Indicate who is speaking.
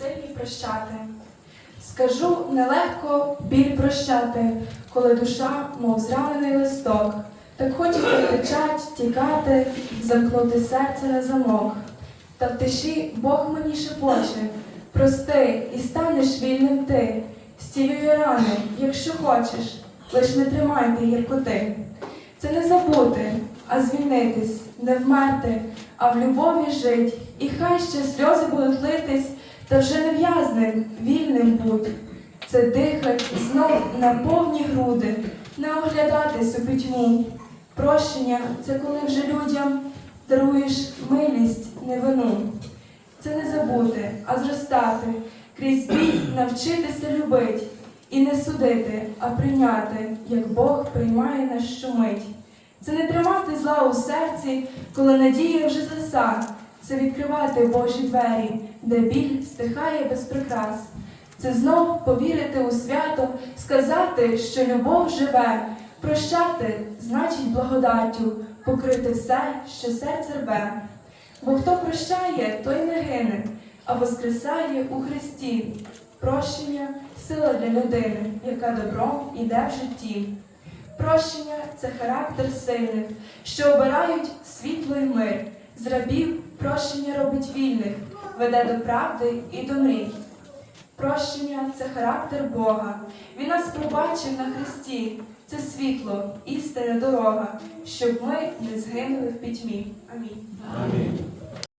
Speaker 1: сильні прощати. Скажу нелегко біль прощати, коли душа, мов зранений листок. Так хочеться кричать, тікати, замкнути серце на замок. Та в тиші Бог мені шепоче, прости і станеш вільним ти. Стілює рани, якщо хочеш, лиш не тримайте гіркоти. Це не забути, а звільнитись, не вмерти, а в любові жить. І хай ще сльози будуть литись, та вже не в'язним, вільним будь. Це дихать знов на повні груди, не оглядатись у пітьму. Прощення це коли вже людям даруєш милість, не вину. Це не забути, а зростати, крізь біль навчитися любить. І не судити, а прийняти, як Бог приймає нас щомить. Це не тримати зла у серці, коли надія вже заса. Це відкривати Божі двері, де біль стихає без прикрас. Це знов повірити у свято, сказати, що любов живе, прощати значить благодаттю, покрити все, що серце рве. Бо хто прощає, той не гине, а воскресає у Христі. Прощення сила для людини, яка добром іде в житті. Прощення це характер сильних, що обирають світло й мир. З рабів прощення робить вільних, веде до правди і до мрій. Прощення це характер Бога. Він нас пробачив на Христі. Це світло, істина дорога, щоб ми не згинули в пітьмі. Амінь.
Speaker 2: Амінь.